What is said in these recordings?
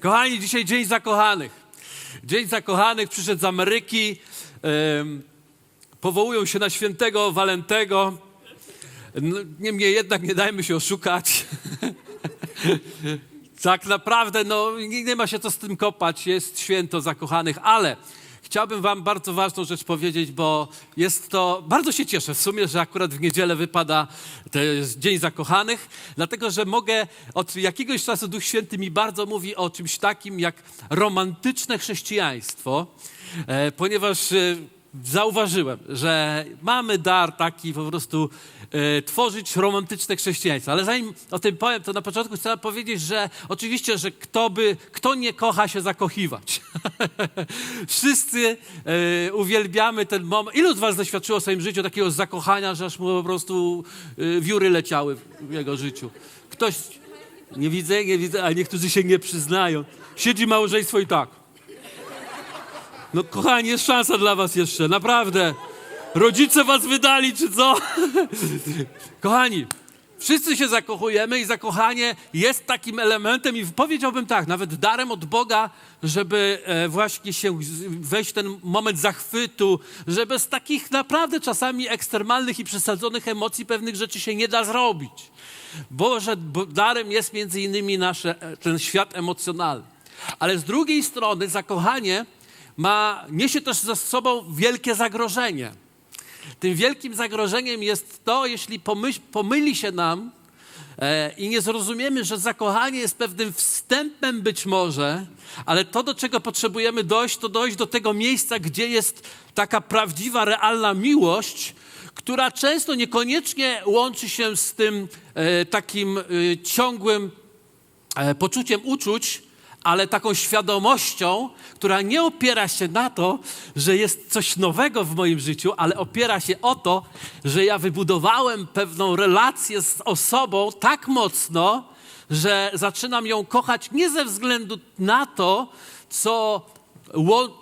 Kochani, dzisiaj Dzień Zakochanych. Dzień Zakochanych przyszedł z Ameryki. powołują się na świętego Walentego. No, Niemniej jednak nie dajmy się oszukać. tak naprawdę, no, nie ma się co z tym kopać. Jest święto zakochanych, ale chciałbym Wam bardzo ważną rzecz powiedzieć, bo jest to. Bardzo się cieszę w sumie, że akurat w niedzielę wypada Dzień Zakochanych, dlatego że mogę. Od jakiegoś czasu Duch Święty mi bardzo mówi o czymś takim jak romantyczne chrześcijaństwo, e, ponieważ. Zauważyłem, że mamy dar taki po prostu e, tworzyć romantyczne chrześcijaństwo. Ale zanim o tym powiem, to na początku chcę powiedzieć, że oczywiście, że kto, by, kto nie kocha się zakochiwać. Wszyscy e, uwielbiamy ten moment. Ilu z was doświadczyło w swoim życiu takiego zakochania, że aż mu po prostu e, wióry leciały w jego życiu? Ktoś... Nie widzę, nie widzę, a niektórzy się nie przyznają. Siedzi małżeństwo i tak. No kochani, jest szansa dla was jeszcze, naprawdę. Rodzice was wydali, czy co? kochani, wszyscy się zakochujemy i zakochanie jest takim elementem i powiedziałbym tak, nawet darem od Boga, żeby e, właśnie się z- wejść w ten moment zachwytu, że bez takich naprawdę czasami ekstremalnych i przesadzonych emocji pewnych rzeczy się nie da zrobić. Boże, bo darem jest między innymi nasze, e, ten świat emocjonalny. Ale z drugiej strony zakochanie ma, niesie też ze sobą wielkie zagrożenie. Tym wielkim zagrożeniem jest to, jeśli pomyśl, pomyli się nam e, i nie zrozumiemy, że zakochanie jest pewnym wstępem być może, ale to, do czego potrzebujemy dojść, to dojść do tego miejsca, gdzie jest taka prawdziwa, realna miłość, która często niekoniecznie łączy się z tym e, takim e, ciągłym e, poczuciem uczuć, ale taką świadomością, która nie opiera się na to, że jest coś nowego w moim życiu, ale opiera się o to, że ja wybudowałem pewną relację z osobą tak mocno, że zaczynam ją kochać nie ze względu na to, co,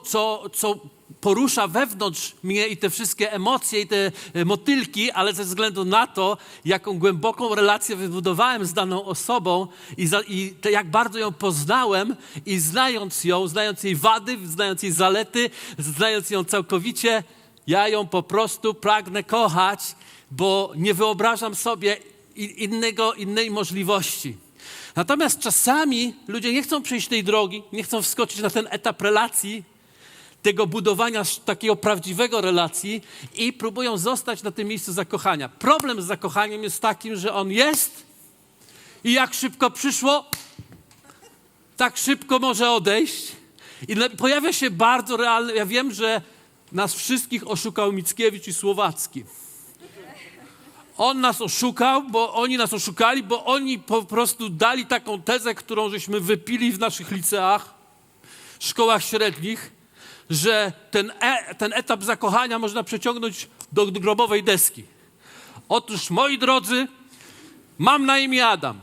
co, co porusza wewnątrz mnie i te wszystkie emocje i te e, motylki, ale ze względu na to, jaką głęboką relację wybudowałem z daną osobą i, za, i te, jak bardzo ją poznałem i znając ją, znając jej wady, znając jej zalety, znając ją całkowicie, ja ją po prostu pragnę kochać, bo nie wyobrażam sobie innego, innej możliwości. Natomiast czasami ludzie nie chcą przejść tej drogi, nie chcą wskoczyć na ten etap relacji, tego budowania takiego prawdziwego relacji i próbują zostać na tym miejscu zakochania. Problem z zakochaniem jest takim, że on jest i jak szybko przyszło, tak szybko może odejść. I pojawia się bardzo realny. Ja wiem, że nas wszystkich oszukał Mickiewicz i Słowacki. On nas oszukał, bo oni nas oszukali, bo oni po prostu dali taką tezę, którą żeśmy wypili w naszych liceach, szkołach średnich, że ten, e, ten etap zakochania można przeciągnąć do grobowej deski. Otóż, moi drodzy, mam na imię Adam.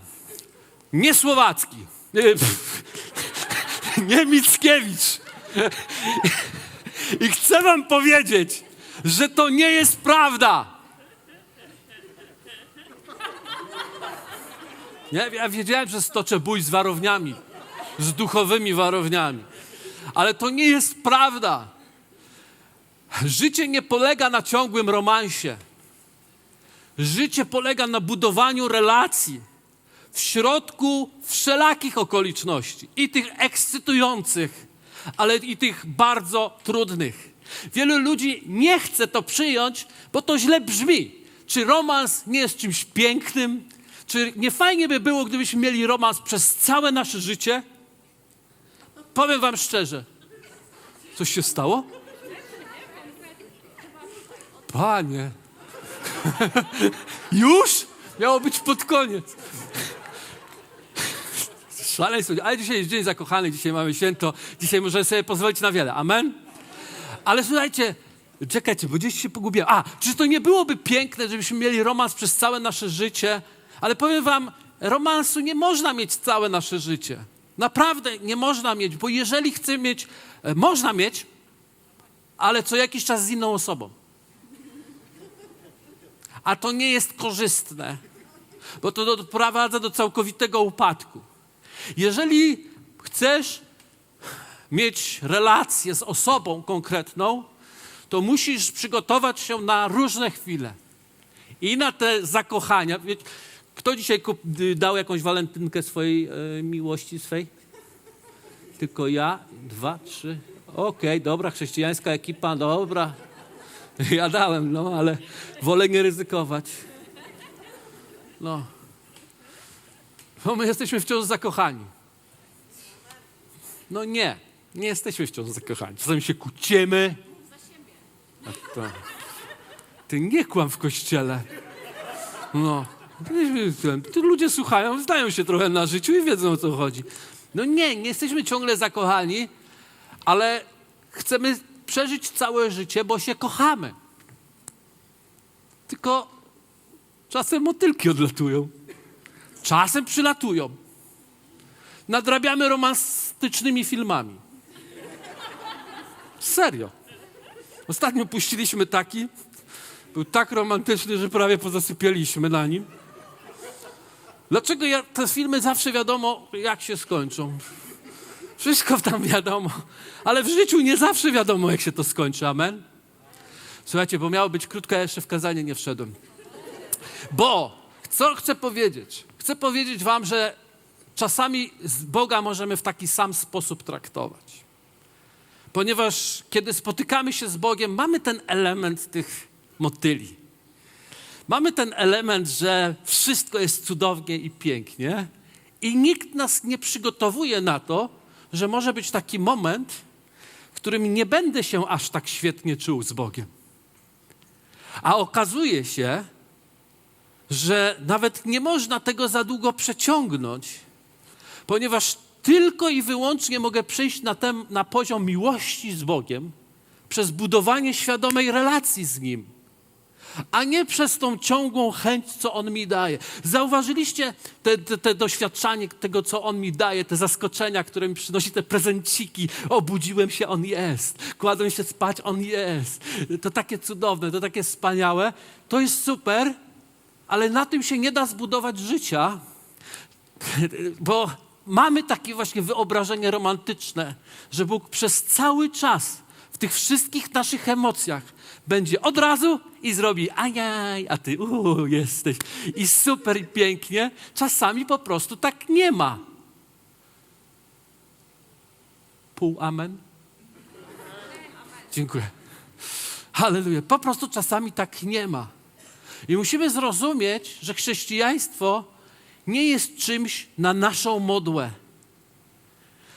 Nie Słowacki. Nie, pff, nie Mickiewicz. I chcę wam powiedzieć, że to nie jest prawda. Nie, ja wiedziałem, że stoczę bój z warowniami, z duchowymi warowniami. Ale to nie jest prawda. Życie nie polega na ciągłym romansie. Życie polega na budowaniu relacji w środku wszelakich okoliczności i tych ekscytujących, ale i tych bardzo trudnych. Wielu ludzi nie chce to przyjąć, bo to źle brzmi. Czy romans nie jest czymś pięknym? Czy nie fajnie by było, gdybyśmy mieli romans przez całe nasze życie? Powiem wam szczerze. Coś się stało? Panie. Już? Miało być pod koniec. Szaleństwo. Ale dzisiaj jest Dzień Zakochanych, dzisiaj mamy święto, dzisiaj możemy sobie pozwolić na wiele. Amen? Ale słuchajcie, czekajcie, bo gdzieś się pogubiłem. A, czy to nie byłoby piękne, żebyśmy mieli romans przez całe nasze życie? Ale powiem wam, romansu nie można mieć całe nasze życie. Naprawdę nie można mieć, bo jeżeli chcę mieć, e, można mieć, ale co jakiś czas z inną osobą. A to nie jest korzystne, bo to doprowadza do całkowitego upadku. Jeżeli chcesz mieć relację z osobą konkretną, to musisz przygotować się na różne chwile. I na te zakochania. Kto dzisiaj y, dał jakąś walentynkę swojej e, miłości swej? Tylko ja, dwa, trzy. Okej, dobra, chrześcijańska ekipa, dobra. Ja dałem, no, ale wolę nie ryzykować. No. Bo my jesteśmy wciąż zakochani. No nie, nie jesteśmy wciąż zakochani. Czasami się kłócimy. Ty nie kłam w kościele. No. Ludzie słuchają, znają się trochę na życiu i wiedzą o co chodzi. No nie, nie jesteśmy ciągle zakochani, ale chcemy przeżyć całe życie, bo się kochamy. Tylko czasem motylki odlatują. Czasem przylatują. Nadrabiamy romantycznymi filmami. Serio. Ostatnio puściliśmy taki. Był tak romantyczny, że prawie pozasypialiśmy na nim. Dlaczego ja, te filmy zawsze wiadomo, jak się skończą? Wszystko tam wiadomo, ale w życiu nie zawsze wiadomo, jak się to skończy. Amen? Słuchajcie, bo miało być krótko, ja jeszcze w kazanie nie wszedłem. Bo, co chcę powiedzieć? Chcę powiedzieć wam, że czasami z Boga możemy w taki sam sposób traktować. Ponieważ kiedy spotykamy się z Bogiem, mamy ten element tych motyli. Mamy ten element, że wszystko jest cudownie i pięknie, i nikt nas nie przygotowuje na to, że może być taki moment, w którym nie będę się aż tak świetnie czuł z Bogiem. A okazuje się, że nawet nie można tego za długo przeciągnąć, ponieważ tylko i wyłącznie mogę przejść na, tem, na poziom miłości z Bogiem przez budowanie świadomej relacji z Nim, a nie przez tą ciągłą chęć, co On mi daje. Zauważyliście te, te, te doświadczanie tego, co On mi daje, te zaskoczenia, które mi przynosi, te prezenciki. Obudziłem się, On jest. Kładłem się spać, On jest. To takie cudowne, to takie wspaniałe. To jest super, ale na tym się nie da zbudować życia, bo mamy takie właśnie wyobrażenie romantyczne, że Bóg przez cały czas w tych wszystkich naszych emocjach będzie od razu i zrobi ajaj, a ty uuu, jesteś i super i pięknie. Czasami po prostu tak nie ma. Pół amen. Dziękuję. Halleluja. Po prostu czasami tak nie ma. I musimy zrozumieć, że chrześcijaństwo nie jest czymś na naszą modłę.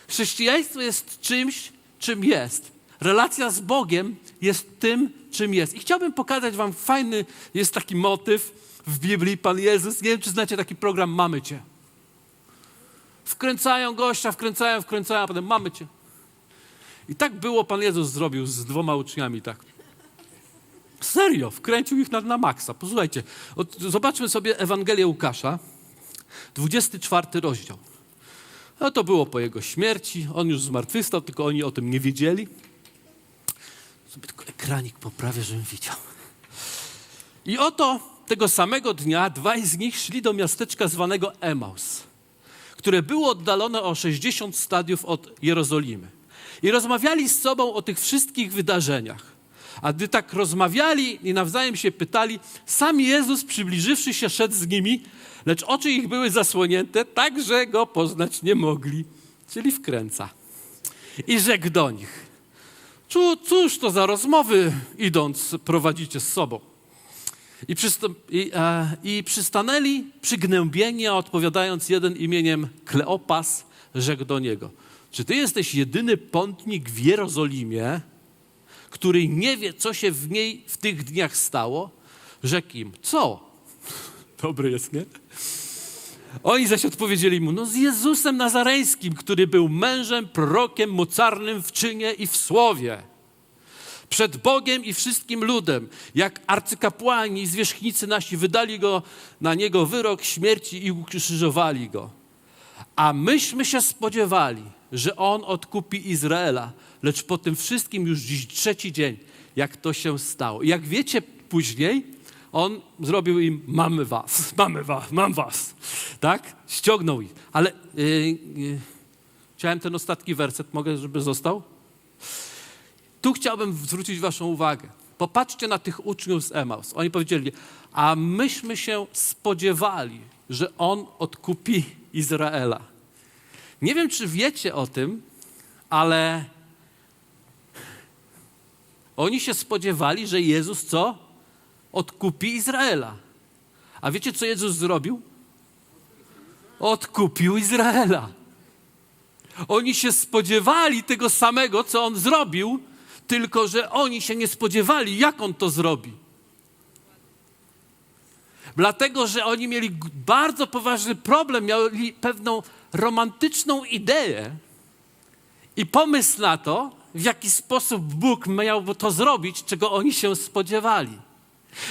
Chrześcijaństwo jest czymś, czym jest. Relacja z Bogiem jest tym, czym jest. I chciałbym pokazać Wam fajny, jest taki motyw w Biblii, Pan Jezus. Nie wiem, czy znacie taki program Mamy Cię. Wkręcają gościa, wkręcają, wkręcają, a potem mamy Cię. I tak było, Pan Jezus zrobił z dwoma uczniami, tak. Serio, wkręcił ich na, na maksa. Posłuchajcie, od, zobaczmy sobie Ewangelię Łukasza, 24 rozdział. No to było po jego śmierci, on już zmartwychwstał, tylko oni o tym nie wiedzieli. Sobie tylko ekranik poprawię, żebym widział. I oto tego samego dnia dwaj z nich szli do miasteczka zwanego Emaus, które było oddalone o 60 stadiów od Jerozolimy. I rozmawiali z sobą o tych wszystkich wydarzeniach. A gdy tak rozmawiali i nawzajem się pytali, sam Jezus przybliżywszy się szedł z nimi, lecz oczy ich były zasłonięte, tak że go poznać nie mogli. Czyli wkręca. I rzekł do nich, "Czu- cóż to za rozmowy idąc prowadzicie z sobą? I, przystąp- i, e, I przystanęli przygnębieni, a odpowiadając jeden imieniem Kleopas, rzekł do niego, czy ty jesteś jedyny pątnik w Jerozolimie, który nie wie, co się w niej w tych dniach stało? Rzekł im, co? Dobry jest, nie? Oni zaś odpowiedzieli mu, no z Jezusem Nazareńskim, który był mężem, prorokiem, mocarnym w czynie i w słowie. Przed Bogiem i wszystkim ludem, jak arcykapłani i zwierzchnicy nasi wydali go na niego wyrok śmierci i ukrzyżowali go. A myśmy się spodziewali, że on odkupi Izraela, lecz po tym wszystkim już dziś trzeci dzień, jak to się stało. Jak wiecie później, on zrobił im, mamy was, mamy was, mam was, tak? Ściągnął ich. Ale yy, yy, Chciałem ten ostatni werset, mogę, żeby został? Tu chciałbym zwrócić Waszą uwagę. Popatrzcie na tych uczniów z Emaus. Oni powiedzieli, a myśmy się spodziewali, że On odkupi Izraela. Nie wiem, czy wiecie o tym, ale oni się spodziewali, że Jezus co? Odkupi Izraela. A wiecie, co Jezus zrobił? Odkupił Izraela. Oni się spodziewali tego samego, co on zrobił, tylko że oni się nie spodziewali, jak on to zrobi. Dlatego, że oni mieli bardzo poważny problem, mieli pewną romantyczną ideę i pomysł na to, w jaki sposób Bóg miał to zrobić, czego oni się spodziewali.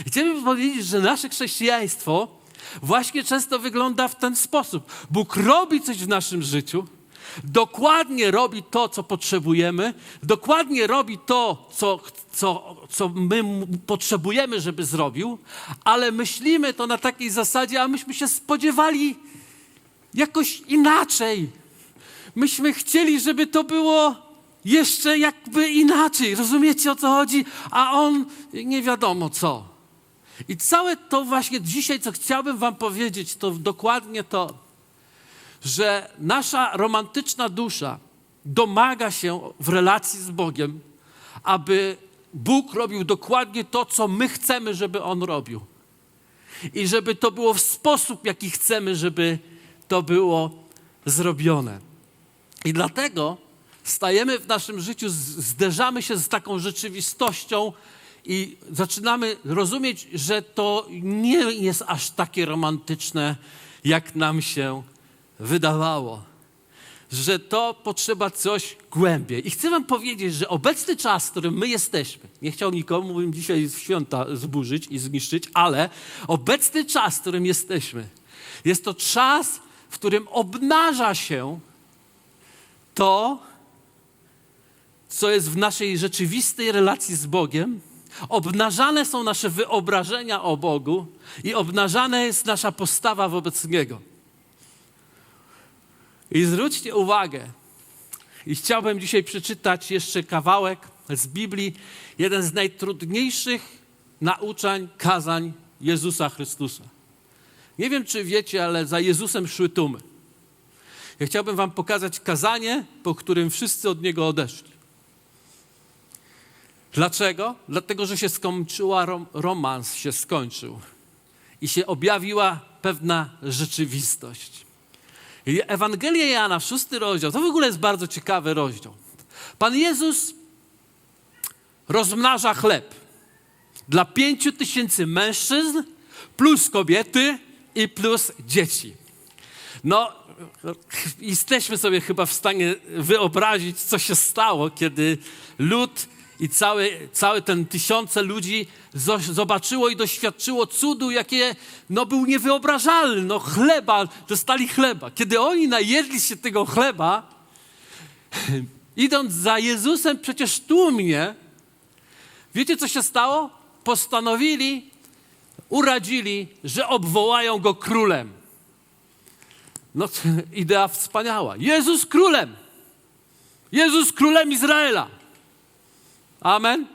I Chciałbym powiedzieć, że nasze chrześcijaństwo właśnie często wygląda w ten sposób. Bóg robi coś w naszym życiu, dokładnie robi to, co potrzebujemy, dokładnie robi to, co, co, co my potrzebujemy, żeby zrobił, ale myślimy to na takiej zasadzie, a myśmy się spodziewali jakoś inaczej. Myśmy chcieli, żeby to było jeszcze jakby inaczej. Rozumiecie o co chodzi? A on nie wiadomo co. I całe to właśnie dzisiaj, co chciałbym Wam powiedzieć, to dokładnie to, że nasza romantyczna dusza domaga się w relacji z Bogiem, aby Bóg robił dokładnie to, co my chcemy, żeby On robił. I żeby to było w sposób, jaki chcemy, żeby to było zrobione. I dlatego stajemy w naszym życiu, zderzamy się z taką rzeczywistością i zaczynamy rozumieć, że to nie jest aż takie romantyczne, jak nam się wydawało. Że to potrzeba coś głębiej. I chcę Wam powiedzieć, że obecny czas, w którym my jesteśmy, nie chciał nikomu bym dzisiaj święta zburzyć i zniszczyć, ale obecny czas, w którym jesteśmy, jest to czas, w którym obnaża się to, co jest w naszej rzeczywistej relacji z Bogiem, obnażane są nasze wyobrażenia o Bogu i obnażana jest nasza postawa wobec Niego. I zwróćcie uwagę, i chciałbym dzisiaj przeczytać jeszcze kawałek z Biblii, jeden z najtrudniejszych nauczań, kazań Jezusa Chrystusa. Nie wiem, czy wiecie, ale za Jezusem szły tłumy. Ja chciałbym wam pokazać kazanie, po którym wszyscy od niego odeszli. Dlaczego? Dlatego, że się skończyła, rom, romans się skończył i się objawiła pewna rzeczywistość. I Ewangelia Jana, szósty rozdział, to w ogóle jest bardzo ciekawy rozdział. Pan Jezus rozmnaża chleb dla pięciu tysięcy mężczyzn, plus kobiety i plus dzieci. No, jesteśmy sobie chyba w stanie wyobrazić, co się stało, kiedy lud i cały, cały ten tysiące ludzi zo- zobaczyło i doświadczyło cudu, jakie no, był niewyobrażalny. No, chleba, dostali chleba. Kiedy oni najedli się tego chleba, idąc za Jezusem przecież tłumnie, wiecie co się stało? Postanowili, uradzili, że obwołają go królem. No, idea wspaniała. Jezus królem. Jezus królem Izraela. Amen.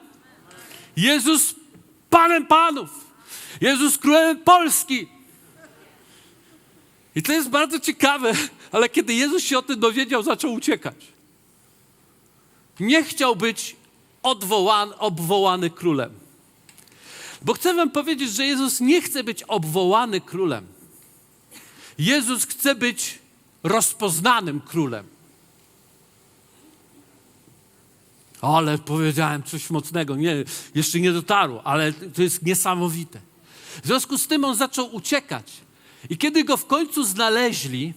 Jezus panem panów. Jezus królem Polski. I to jest bardzo ciekawe, ale kiedy Jezus się o tym dowiedział, zaczął uciekać. Nie chciał być odwołany, obwołany królem. Bo chcę wam powiedzieć, że Jezus nie chce być obwołany królem. Jezus chce być rozpoznanym królem. Ale powiedziałem coś mocnego. Nie, jeszcze nie dotarło, ale to jest niesamowite. W związku z tym on zaczął uciekać. I kiedy go w końcu znaleźli,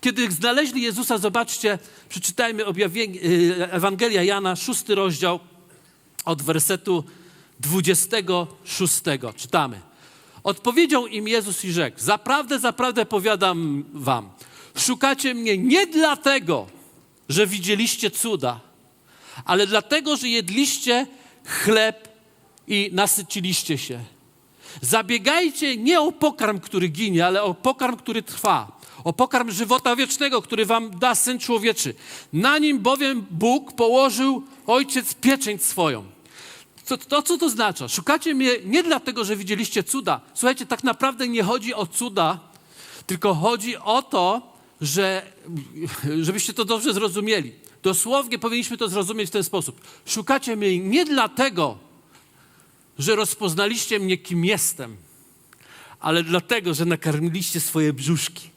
kiedy znaleźli Jezusa, zobaczcie, przeczytajmy objawienie, y, Ewangelia Jana, szósty rozdział, od wersetu 26. Czytamy. Odpowiedział im Jezus i rzekł: Zaprawdę, zaprawdę powiadam wam, szukacie mnie nie dlatego, że widzieliście cuda, ale dlatego, że jedliście chleb i nasyciliście się. Zabiegajcie nie o pokarm, który ginie, ale o pokarm, który trwa. o pokarm żywota wiecznego, który wam da Syn Człowieczy. Na nim bowiem Bóg położył Ojciec pieczęć swoją. Co, to co to znaczy? Szukacie mnie nie dlatego, że widzieliście cuda. Słuchajcie, tak naprawdę nie chodzi o cuda, tylko chodzi o to, że, żebyście to dobrze zrozumieli. Dosłownie powinniśmy to zrozumieć w ten sposób. Szukacie mnie nie dlatego, że rozpoznaliście mnie, kim jestem, ale dlatego, że nakarmiliście swoje brzuszki.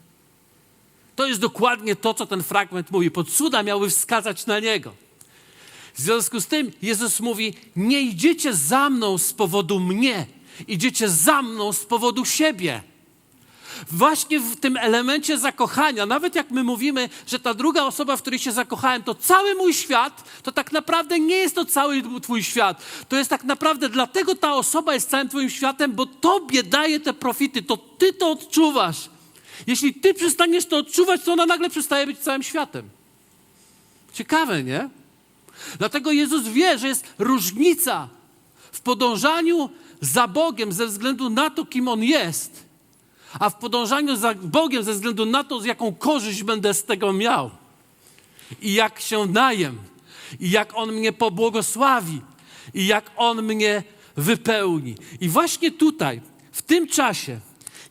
To jest dokładnie to, co ten fragment mówi. Pod cuda miały wskazać na niego. W związku z tym Jezus mówi: Nie idziecie za mną z powodu mnie, idziecie za mną z powodu siebie. Właśnie w tym elemencie zakochania, nawet jak my mówimy, że ta druga osoba, w której się zakochałem, to cały mój świat, to tak naprawdę nie jest to cały Twój świat. To jest tak naprawdę dlatego ta osoba jest całym Twoim światem, bo Tobie daje te profity, to Ty to odczuwasz. Jeśli Ty przestaniesz to odczuwać, to ona nagle przestaje być całym światem. Ciekawe, nie? Dlatego Jezus wie, że jest różnica w podążaniu za Bogiem ze względu na to, kim On jest, a w podążaniu za Bogiem ze względu na to, jaką korzyść będę z tego miał i jak się najem, i jak On mnie pobłogosławi, i jak On mnie wypełni. I właśnie tutaj, w tym czasie,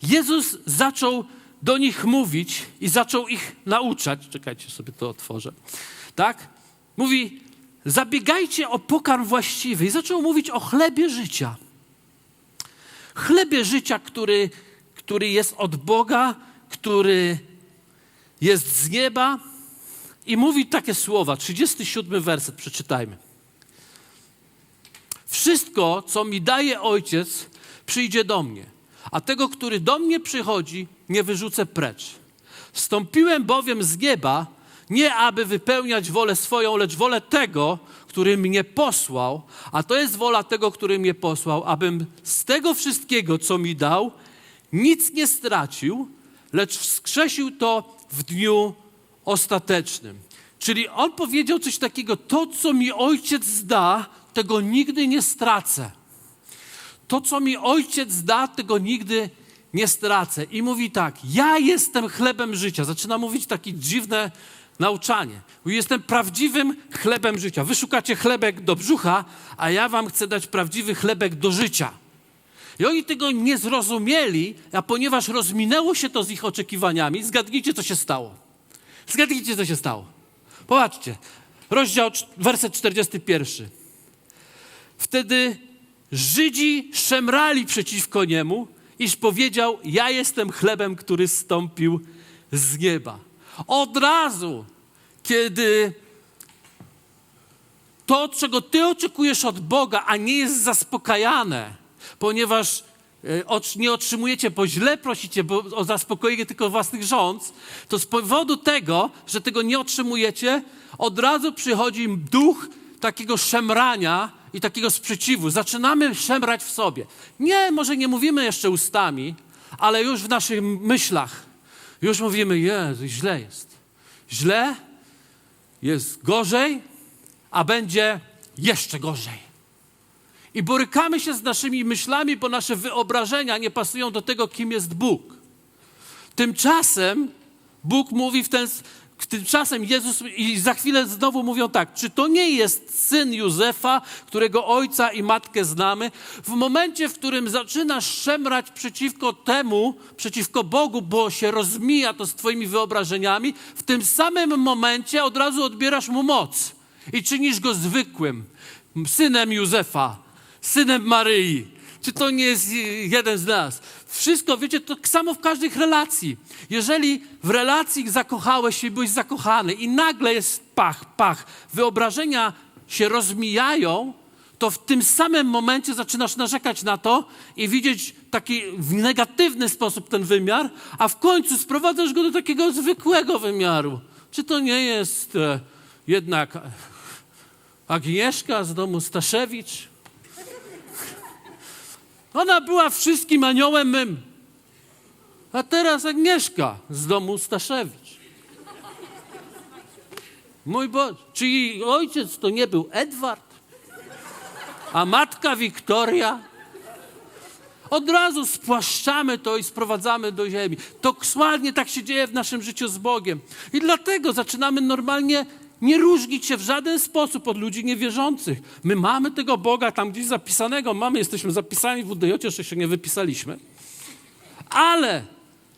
Jezus zaczął do nich mówić i zaczął ich nauczać. Czekajcie, sobie to otworzę. Tak? Mówi, zabiegajcie o pokarm właściwy. I zaczął mówić o chlebie życia. Chlebie życia, który, który jest od Boga, który jest z nieba. I mówi takie słowa, 37 werset, przeczytajmy. Wszystko, co mi daje Ojciec, przyjdzie do mnie, a tego, który do mnie przychodzi, nie wyrzucę precz. Wstąpiłem bowiem z nieba, nie aby wypełniać wolę swoją, lecz wolę tego, który mnie posłał, a to jest wola tego, który mnie posłał, abym z tego wszystkiego, co mi dał, nic nie stracił, lecz wskrzesił to w dniu ostatecznym. Czyli on powiedział coś takiego: To, co mi ojciec da, tego nigdy nie stracę. To, co mi ojciec da, tego nigdy nie stracę. I mówi tak: Ja jestem chlebem życia. Zaczyna mówić takie dziwne nauczanie. Mówi, Jestem prawdziwym chlebem życia. Wy szukacie chlebek do brzucha, a ja wam chcę dać prawdziwy chlebek do życia. I oni tego nie zrozumieli, a ponieważ rozminęło się to z ich oczekiwaniami, zgadnijcie, co się stało. Zgadnijcie, co się stało. Popatrzcie, rozdział, werset 41. Wtedy Żydzi szemrali przeciwko niemu, iż powiedział: Ja jestem chlebem, który stąpił z nieba. Od razu, kiedy to, czego ty oczekujesz od Boga, a nie jest zaspokajane, ponieważ e, nie otrzymujecie, bo źle prosicie bo o zaspokojenie tylko własnych rząd, to z powodu tego, że tego nie otrzymujecie, od razu przychodzi duch takiego szemrania i takiego sprzeciwu. Zaczynamy szemrać w sobie. Nie, może nie mówimy jeszcze ustami, ale już w naszych myślach już mówimy, Jezu, źle jest. Źle, jest gorzej, a będzie jeszcze gorzej. I borykamy się z naszymi myślami, bo nasze wyobrażenia nie pasują do tego, kim jest Bóg. Tymczasem Bóg mówi w ten Tymczasem Jezus i za chwilę znowu mówią tak, czy to nie jest syn Józefa, którego ojca i matkę znamy? W momencie, w którym zaczynasz szemrać przeciwko temu, przeciwko Bogu, bo się rozmija to z twoimi wyobrażeniami, w tym samym momencie od razu odbierasz mu moc i czynisz go zwykłym, synem Józefa, synem Maryi. Czy to nie jest jeden z nas? Wszystko, wiecie, to tak samo w każdej relacji. Jeżeli w relacji zakochałeś się, byłeś zakochany i nagle jest pach, pach, wyobrażenia się rozmijają, to w tym samym momencie zaczynasz narzekać na to i widzieć taki w negatywny sposób ten wymiar, a w końcu sprowadzasz go do takiego zwykłego wymiaru. Czy to nie jest e, jednak Agnieszka z domu Staszewicz? Ona była wszystkim aniołem mym. A teraz Agnieszka z domu Staszewicz. Mój Boże, czy jej ojciec to nie był Edward? A matka Wiktoria? Od razu spłaszczamy to i sprowadzamy do ziemi. Dokładnie tak się dzieje w naszym życiu z Bogiem. I dlatego zaczynamy normalnie nie różnić się w żaden sposób od ludzi niewierzących. My mamy tego Boga tam gdzieś zapisanego, mamy, jesteśmy zapisani w UDJ, jeszcze się nie wypisaliśmy. Ale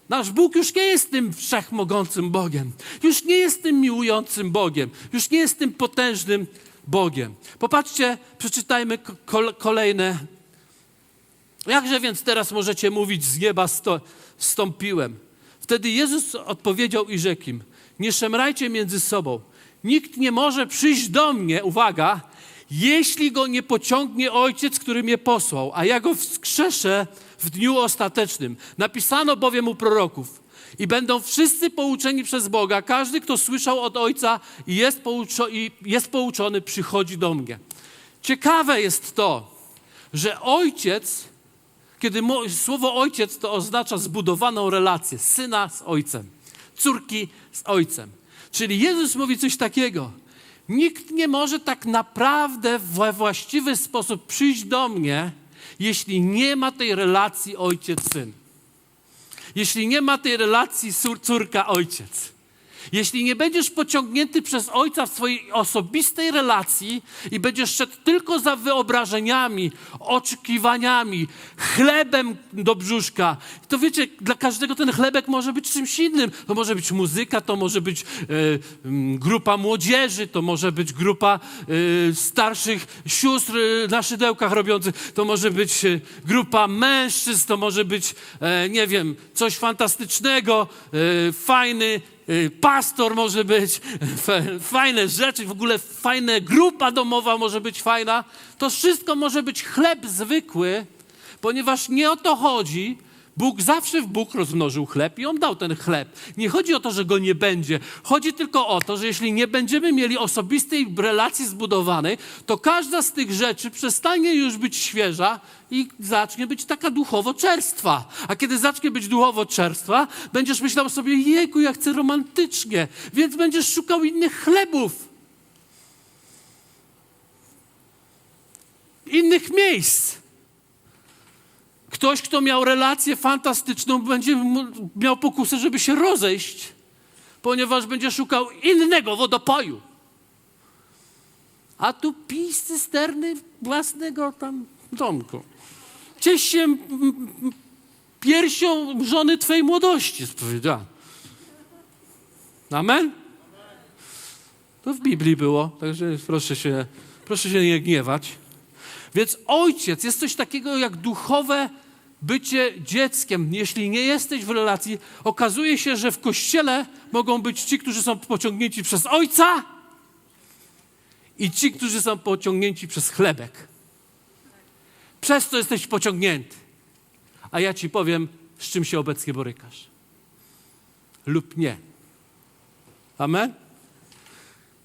nasz Bóg już nie jest tym wszechmogącym Bogiem. Już nie jest tym miłującym Bogiem. Już nie jest tym potężnym Bogiem. Popatrzcie, przeczytajmy ko- kolejne. Jakże więc teraz możecie mówić z nieba sto- stąpiłem? Wtedy Jezus odpowiedział i rzekł im, nie szemrajcie między sobą. Nikt nie może przyjść do mnie, uwaga, jeśli go nie pociągnie Ojciec, który mnie posłał, a ja go wskrzeszę w dniu ostatecznym. Napisano bowiem u proroków. I będą wszyscy pouczeni przez Boga. Każdy, kto słyszał od Ojca i jest, pouczo- i jest pouczony, przychodzi do mnie. Ciekawe jest to, że Ojciec, kiedy mo- słowo Ojciec to oznacza zbudowaną relację syna z Ojcem, córki z Ojcem. Czyli Jezus mówi coś takiego. Nikt nie może tak naprawdę we właściwy sposób przyjść do mnie, jeśli nie ma tej relacji ojciec-syn. Jeśli nie ma tej relacji cór- córka-ojciec. Jeśli nie będziesz pociągnięty przez ojca w swojej osobistej relacji i będziesz szedł tylko za wyobrażeniami, oczekiwaniami, chlebem do brzuszka, to wiecie, dla każdego ten chlebek może być czymś innym. To może być muzyka, to może być m, grupa młodzieży, to może być grupa e, starszych sióstr e, na szydełkach robiących, to może być grupa mężczyzn, to może być, nie wiem, coś fantastycznego, fajny Y, pastor może być, fajne rzeczy, w ogóle fajna grupa domowa może być fajna. To wszystko może być chleb zwykły, ponieważ nie o to chodzi. Bóg zawsze w Bóg rozmnożył chleb i On dał ten chleb. Nie chodzi o to, że go nie będzie. Chodzi tylko o to, że jeśli nie będziemy mieli osobistej relacji zbudowanej, to każda z tych rzeczy przestanie już być świeża i zacznie być taka duchowo czerstwa. A kiedy zacznie być duchowo czerstwa, będziesz myślał sobie, jejku, ja chcę romantycznie, więc będziesz szukał innych chlebów. Innych miejsc. Ktoś, kto miał relację fantastyczną, będzie miał pokusę, żeby się rozejść, ponieważ będzie szukał innego wodopoju. A tu pij z cysterny własnego tam domku. Ciesz się piersią żony twojej młodości, jest powiedziane. Amen? To w Biblii było, także proszę się, proszę się nie gniewać. Więc ojciec jest coś takiego jak duchowe bycie dzieckiem. Jeśli nie jesteś w relacji, okazuje się, że w kościele mogą być ci, którzy są pociągnięci przez ojca i ci, którzy są pociągnięci przez chlebek. Przez to jesteś pociągnięty. A ja ci powiem, z czym się obecnie borykasz. Lub nie. Amen?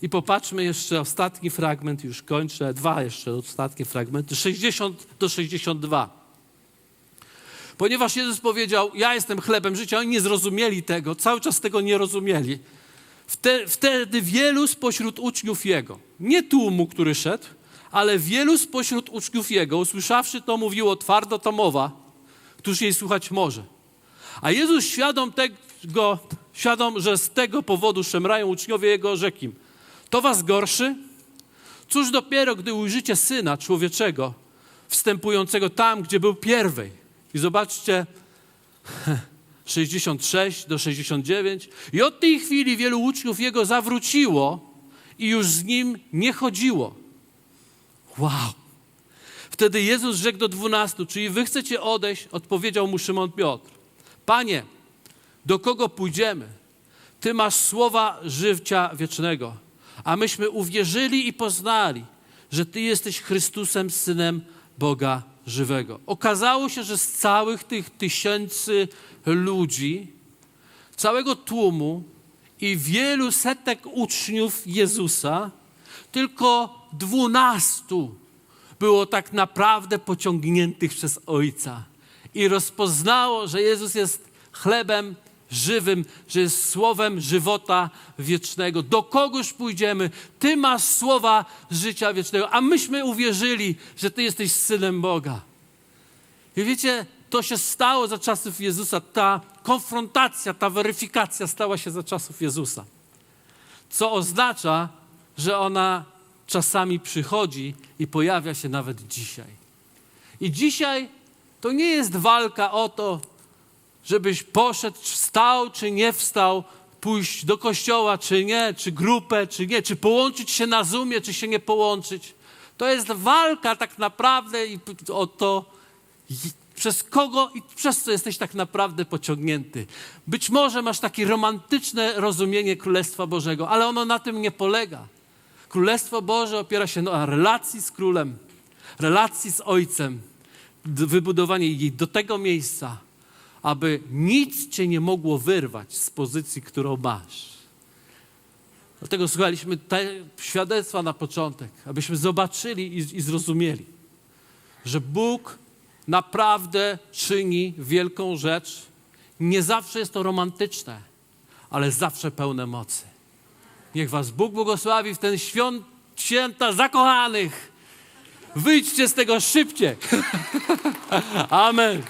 I popatrzmy jeszcze ostatni fragment, już kończę, dwa jeszcze ostatnie fragmenty, 60 do 62. Ponieważ Jezus powiedział, ja jestem chlebem życia, oni nie zrozumieli tego, cały czas tego nie rozumieli. Wte, wtedy wielu spośród uczniów Jego, nie tłumu, który szedł, ale wielu spośród uczniów Jego, usłyszawszy to, mówiło twardo to mowa, któż jej słuchać może. A Jezus świadom tego, świadom, że z tego powodu szemrają uczniowie Jego, rzekł im, to was gorszy? Cóż dopiero, gdy ujrzycie Syna Człowieczego, wstępującego tam, gdzie był pierwej. I zobaczcie, 66 do 69. I od tej chwili wielu uczniów Jego zawróciło i już z Nim nie chodziło. Wow! Wtedy Jezus rzekł do dwunastu, czyli wy chcecie odejść? Odpowiedział mu Szymon Piotr. Panie, do kogo pójdziemy? Ty masz słowa życia wiecznego, a myśmy uwierzyli i poznali, że Ty jesteś Chrystusem, Synem Boga żywego. Okazało się, że z całych tych tysięcy ludzi, całego tłumu i wielu setek uczniów Jezusa, tylko dwunastu było tak naprawdę pociągniętych przez Ojca i rozpoznało, że Jezus jest chlebem żywym, że jest słowem żywota wiecznego. Do kogoż pójdziemy? Ty masz słowa życia wiecznego, a myśmy uwierzyli, że Ty jesteś synem Boga. I wiecie, to się stało za czasów Jezusa. Ta konfrontacja, ta weryfikacja stała się za czasów Jezusa. Co oznacza, że ona czasami przychodzi i pojawia się nawet dzisiaj. I dzisiaj to nie jest walka o to, żebyś poszedł, wstał, czy nie wstał, pójść do kościoła, czy nie, czy grupę, czy nie, czy połączyć się na Zoomie, czy się nie połączyć. To jest walka tak naprawdę o to, przez kogo i przez co jesteś tak naprawdę pociągnięty. Być może masz takie romantyczne rozumienie Królestwa Bożego, ale ono na tym nie polega. Królestwo Boże opiera się na relacji z Królem, relacji z Ojcem, wybudowanie jej do tego miejsca, aby nic cię nie mogło wyrwać z pozycji, którą masz. Dlatego słuchaliśmy te świadectwa na początek, abyśmy zobaczyli i, i zrozumieli, że Bóg naprawdę czyni wielką rzecz. Nie zawsze jest to romantyczne, ale zawsze pełne mocy. Niech was Bóg błogosławi w ten świąt, święta zakochanych. Wyjdźcie z tego szybciej. Amen.